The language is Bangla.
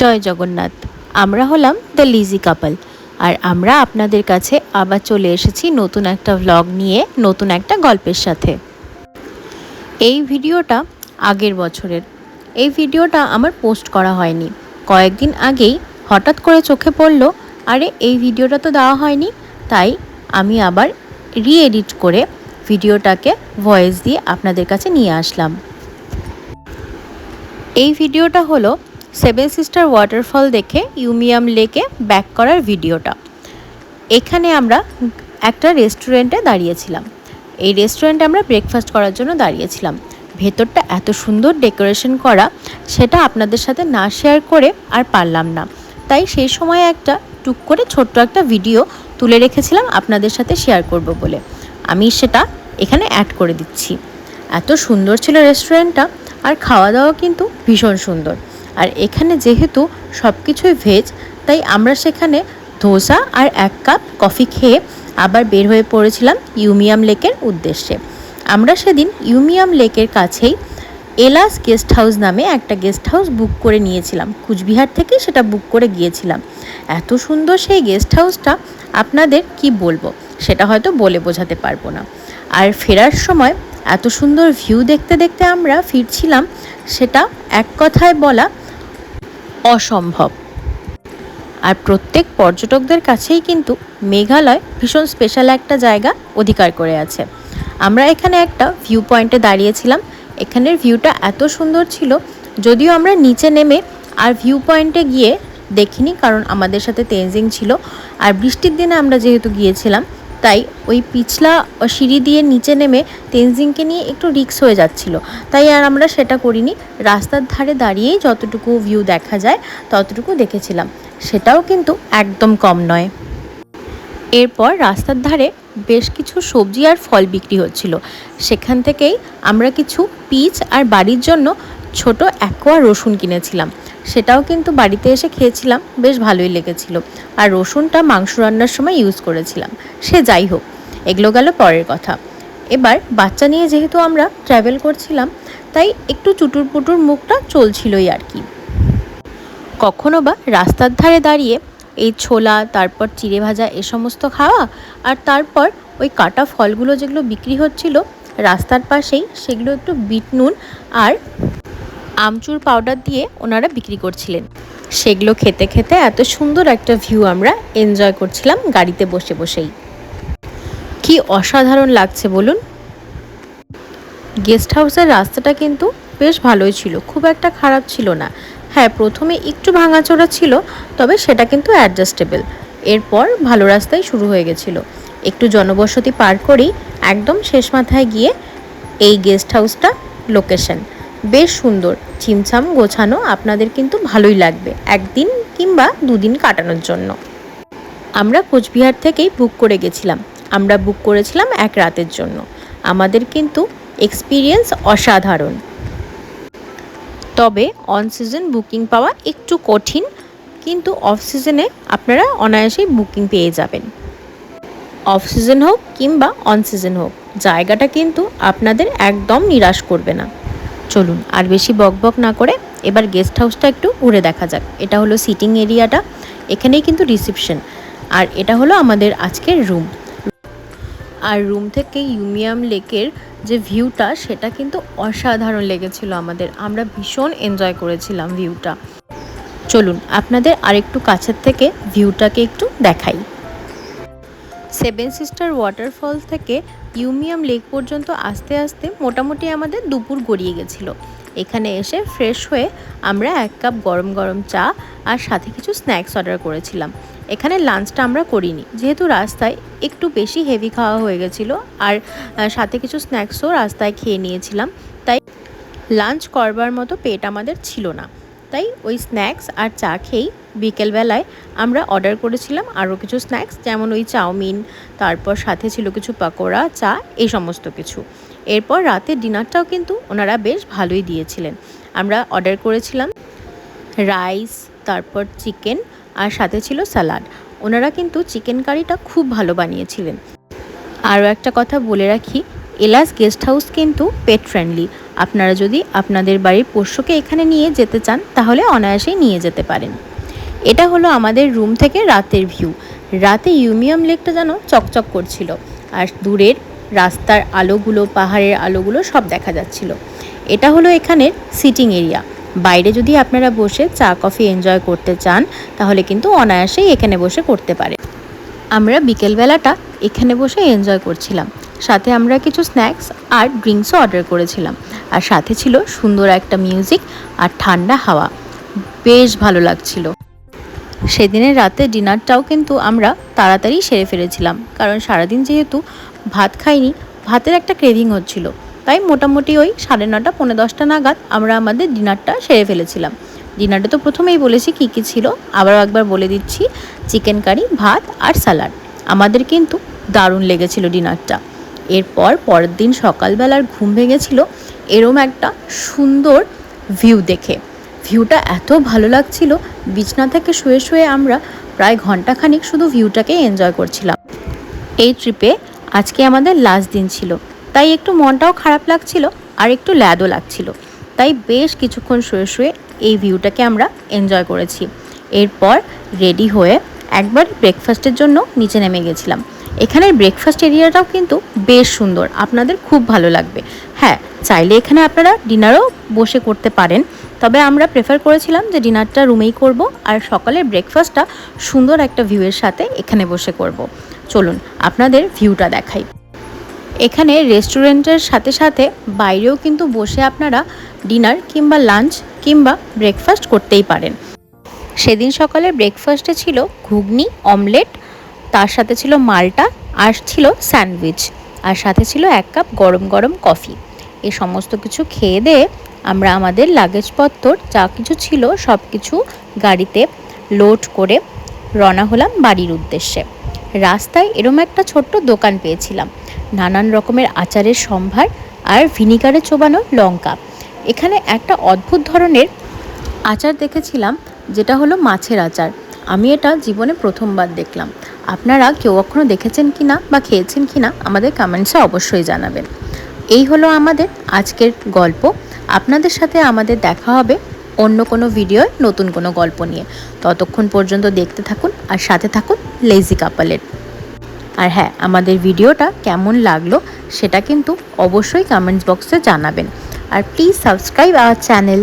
জয় জগন্নাথ। আমরা হলাম দ্য লিজি কাপল আর আমরা আপনাদের কাছে আবার চলে এসেছি নতুন একটা ভ্লগ নিয়ে, নতুন একটা গল্পের সাথে। এই ভিডিওটা আগের বছরের। এই ভিডিওটা আমার পোস্ট করা হয়নি। কয়েকদিন আগেই হঠাৎ করে চোখে পড়ল, আরে এই ভিডিওটা তো দেওয়া হয়নি। তাই আমি আবার রিএডিট করে ভিডিওটাকে ভয়েস দিয়ে আপনাদের কাছে নিয়ে আসলাম। এই ভিডিওটা হলো সেভেন সিস্টার ওয়াটারফল দেখে ইউমিয়াম লেকে ব্যাক করার ভিডিওটা। এখানে আমরা একটা রেস্টুরেন্টে দাঁড়িয়েছিলাম। এই রেস্টুরেন্টে আমরা ব্রেকফাস্ট করার জন্য দাঁড়িয়েছিলাম। ভেতরটা এত সুন্দর ডেকোরেশন করা, সেটা আপনাদের সাথে না শেয়ার করে আর পারলাম না। তাই সেই সময় একটা টুক করে ছোট্ট একটা ভিডিও তুলে রেখেছিলাম আপনাদের সাথে শেয়ার করব বলে। আমি সেটা এখানে অ্যাড করে দিচ্ছি। এত সুন্দর ছিল রেস্টুরেন্টটা, আর খাওয়া দাওয়া কিন্তু ভীষণ সুন্দর। আর এখানে যেহেতু সব কিছুই ভেজ তাই আমরা সেখানে ধোসা আর এক কাপ কফি খেয়ে আবার বের হয়ে পড়েছিলাম ইউমিয়াম লেকের উদ্দেশ্যে। আমরা সেদিন ইউমিয়াম লেকের কাছেই এলাস গেস্ট হাউস নামে একটা গেস্ট হাউস বুক করে নিয়েছিলাম। কুচবিহার থেকে সেটা বুক করে গিয়েছিলাম। এত সুন্দর সেই গেস্ট হাউসটা আপনাদের কি বলব? সেটা হয়তো বলে বোঝাতে পারব না। আর ফেরার সময় এত সুন্দর ভিউ দেখতে দেখতে আমরা ফিরছিলাম, সেটা এক কথায় বলা অসম্ভব। আর প্রত্যেক পর্যটকদের কাছেই কিন্তু মেঘালয় ভীষণ স্পেশাল একটা জায়গা অধিকার করে আছে। আমরা এখানে একটা ভিউ পয়েন্টে দাঁড়িয়েছিলাম। এখানের ভিউটা এত সুন্দর ছিল, যদিও আমরা নিচে নেমে আর ভিউ পয়েন্টে গিয়ে দেখিনি কারণ আমাদের সাথে তেনজিং ছিল। আর বৃষ্টির দিনে আমরা যেহেতু গিয়েছিলাম তাই ওই পিছলা সিঁড়ি দিয়ে নিচে নেমে তেনজিংকে নিয়ে একটু রিক্স হয়ে যাচ্ছিল। তাই আর আমরা সেটা করিনি। রাস্তার ধারে দাঁড়িয়েই যতটুকু ভিউ দেখা যায়, ততটুকু দেখেছিলাম। সেটাও কিন্তু একদম কম নয়। এরপর রাস্তার ধারে বেশ কিছু সবজি আর ফল বিক্রি হচ্ছিল। সেখান থেকেই আমরা কিছু পিচ আর বাড়ির জন্য ছোট অ্যাকোয়া রসুন কিনেছিলাম। সেটাও কিন্তু বাড়িতে এসে খেয়েছিলাম, বেশ ভালোই লেগেছিল। আর রসুনটা মাংস রান্নার সময় ইউজ করেছিলাম। সে যাই হোক, এগুলো গেল পরের কথা। এবার বাচ্চা নিয়ে যেহেতু আমরা ট্রাভেল করছিলাম, তাই একটু চুটুর পুটুর মুখটা চলছিলই আর কি। কখনো বা রাস্তার ধারে দাঁড়িয়ে এই ছোলা, তারপর চিড়ে ভাজা এ সমস্ত খাওয়া আর তারপর ওই কাটা ফলগুলো যেগুলো বিক্রি হচ্ছিল, রাস্তার পাশেই সেগুলো একটু বিট নুন আর আমচুর পাউডার দিয়ে ওনারা বিক্রি করছিলেন। সেগুলো খেতে খেতে এত সুন্দর একটা ভিউ আমরা এনজয় করছিলাম গাড়িতে বসে বসেই। কি অসাধারণ লাগছে বলুন। গেস্ট হাউসের রাস্তাটা কিন্তু বেশ ভালোই ছিল, খুব একটা খারাপ ছিল না। হ্যাঁ প্রথমে একটু ভাঙাচোরা ছিল, তবে সেটা কিন্তু অ্যাডজাস্টেবল এরপর ভালো রাস্তায় শুরু হয়ে গেছিল। একটু জনবসতি পার করেই একদম শেষ মাথায় গিয়ে এই গেস্ট হাউসটা লোকেশন বেশ সুন্দর। ছিমছাম গোছানো আপনাদের কিন্তু ভালোই লাগবে, একদিন কিংবা দুদিন কাটানোর জন্য। আমরা কোচবিহার থেকেই বুক করে গেছিলাম। আমরা বুক করেছিলাম এক রাতের জন্য। আমাদের কিন্তু এক্সপিরিয়েন্স অসাধারণ। তবে অন সিজন বুকিং পাওয়া একটু কঠিন, কিন্তু অফ সিজনে আপনারা অনায়াসেই বুকিং পেয়ে যাবেন। অফ সিজন হোক কিংবা অন সিজন হোক, জায়গাটা কিন্তু আপনাদের একদম নিরাশ করবে না। চলুন, আর বেশি বকবক না করে এবার গেস্ট হাউসটা একটু ঘুরে দেখা যাক। এটা হলো সিটিং এরিয়াটা এখানেই কিন্তু রিসেপশন আর এটা হলো আমাদের আজকের রুম আর রুম থেকে ইউমিয়াম লেকের যে ভিউটা সেটা কিন্তু অসাধারণ লেগেছিল আমাদের। আমরা ভীষণ এনজয় করেছিলাম ভিউটা চলুন, আপনাদের আরেকটু কাছের থেকে ভিউটাকে একটু দেখাই। সেভেন সিস্টার ওয়াটারফল থেকে ইউমিয়াম লেক পর্যন্ত আস্তে আস্তে মোটামুটি আমাদের দুপুর গড়িয়ে গেছিল। এখানে এসে ফ্রেশ হয়ে আমরা এক কাপ গরম গরম চা আর সাথে কিছু স্ন্যাক্স অর্ডার করেছিলাম। এখানে লাঞ্চটা আমরা করিনি, যেহেতু রাস্তায় একটু বেশি হেভি খাওয়া হয়ে গেছিল আর সাথে কিছু স্ন্যাক্সও রাস্তায় খেয়ে নিয়েছিলাম। তাই লাঞ্চ করবার মতো পেট আমাদের ছিল না। তাই ওই স্ন্যাক্স আর চা খেয়েই বিকেলবেলায় আমরা অর্ডার করেছিলাম আরও কিছু স্ন্যাক্স, যেমন ওই চাউমিন, তারপর সাথে ছিল কিছু পাকোড়া, চা, এই সমস্ত কিছু। এরপর রাতে ডিনারটাও কিন্তু ওনারা বেশ ভালোই দিয়েছিলেন। আমরা অর্ডার করেছিলাম রাইস, তারপর চিকেন আর সাথে ছিল স্যালাড। ওনারা কিন্তু চিকেন কারিটা খুব ভালো বানিয়েছিলেন। আরও একটা কথা বলে রাখি এলাস গেস্ট হাউস কিন্তু পেট ফ্রেন্ডলি আপনারা যদি আপনাদের বাড়ির পোষ্যকে এখানে নিয়ে যেতে চান, তাহলে অনায়াসেই নিয়ে যেতে পারেন। এটা হলো আমাদের রুম থেকে রাতের ভিউ রাতে ইউমিয়াম লেকটা যেন চকচক করছিল আর দূরের রাস্তার আলোগুলো, পাহাড়ের আলোগুলো সব দেখা যাচ্ছিল। এটা হলো এখানের সিটিং এরিয়া বাইরে যদি আপনারা বসে চা কফি এনজয় করতে চান, তাহলে কিন্তু অনায়াসেই এখানে বসে করতে পারে আমরা বিকেলবেলাটা এখানে বসে এনজয় করছিলাম। সাথে আমরা কিছু স্ন্যাক্স আর ড্রিঙ্কসও অর্ডার করেছিলাম। আর সাথে ছিল সুন্দর একটা মিউজিক আর ঠান্ডা হাওয়া। বেশ ভালো লাগছিল। সেদিনের রাতে ডিনারটাও কিন্তু আমরা তাড়াতাড়ি সেরে ফেলেছিলাম, কারণ সারাদিন যেহেতু ভাত খাইনি, ভাতের একটা ক্রেভিং হচ্ছিল। তাই মোটামুটি ওই সাড়ে নটা, পৌনে দশটা নাগাদ আমরা আমাদের ডিনারটা সেরে ফেলেছিলাম। ডিনারটা তো প্রথমেই বলেছি কী কী ছিল, আবারও একবার বলে দিচ্ছি, চিকেন কারি, ভাত আর স্যালাড আমাদের কিন্তু দারুণ লেগেছিল ডিনারটা। এরপর পরের দিন সকালবেলার ঘুম ভেঙেছিল এরম একটা সুন্দর ভিউ দেখে। ভিউটা এত ভালো লাগছিল বিছনা থেকে শুয়ে শুয়ে আমরা প্রায় ঘন্টাখানিক শুধু ভিউটাকে এনজয় করছিলাম। এই ট্রিপে আজকে আমাদের লাস্ট দিন ছিল। তাই একটু মনটাও খারাপ লাগছিল, আর একটু ল্যাদও লাগছিল। তাই বেশ কিছুক্ষণ শুয়ে শুয়ে এই ভিউটাকে আমরা এনজয় করেছি। এরপর রেডি হয়ে একবার ব্রেকফাস্টের জন্য নিচে নেমে গেছিলাম। এখানের ব্রেকফাস্ট এরিয়াটাও কিন্তু বেশ সুন্দর। আপনাদের খুব ভালো লাগবে। হ্যাঁ চাইলে এখানে আপনারা ডিনারও বসে করতে পারেন। তবে আমরা প্রেফার করেছিলাম যে ডিনারটা রুমেই করব আর সকালের ব্রেকফাস্টটা সুন্দর একটা ভিউয়ের সাথে এখানে বসে করব। চলুন, আপনাদের ভিউটা দেখাই। এখানে রেস্টুরেন্টের সাথে সাথে বাইরেও কিন্তু বসে আপনারা ডিনার কিংবা লাঞ্চ কিংবা ব্রেকফাস্ট করতেই পারেন। সেদিন সকালে ব্রেকফাস্টে ছিল ঘুগনি অমলেট তার সাথে ছিল মালটা আর ছিল স্যান্ডউইচ, আর সাথে ছিল এক কাপ গরম গরম কফি এই সমস্ত কিছু খেয়ে দিয়ে আমরা আমাদের লাগেজপত্র যা কিছু ছিল সব কিছু গাড়িতে লোড করে রওনা হলাম বাড়ির উদ্দেশ্যে। রাস্তায় এরম একটা ছোট্ট দোকান পেয়েছিলাম। নানান রকমের আচারের সম্ভার আর ভিনিগারে চোবানো লঙ্কা। এখানে একটা অদ্ভুত ধরনের আচার দেখেছিলাম, যেটা হলো মাছের আচার। আমি এটা জীবনে প্রথমবার দেখলাম। আপনারা কেউ কখনো দেখেছেন কি না বা খেয়েছেন কি না আমাদের কমেন্টসে অবশ্যই জানাবেন। এই হলো আমাদের আজকের গল্প। আপনাদের সাথে আমাদের দেখা হবে অন্য কোনো ভিডিওয় নতুন কোনো গল্প নিয়ে। ততক্ষণ পর্যন্ত দেখতে থাকুন আর সাথে থাকুন লেজি কাপালের আর হ্যাঁ আমাদের ভিডিওটা কেমন লাগল সেটা কিন্তু অবশ্যই কমেন্টস বক্সে জানাবেন। আর প্লিজ সাবস্ক্রাইব আওয়ার চ্যানেল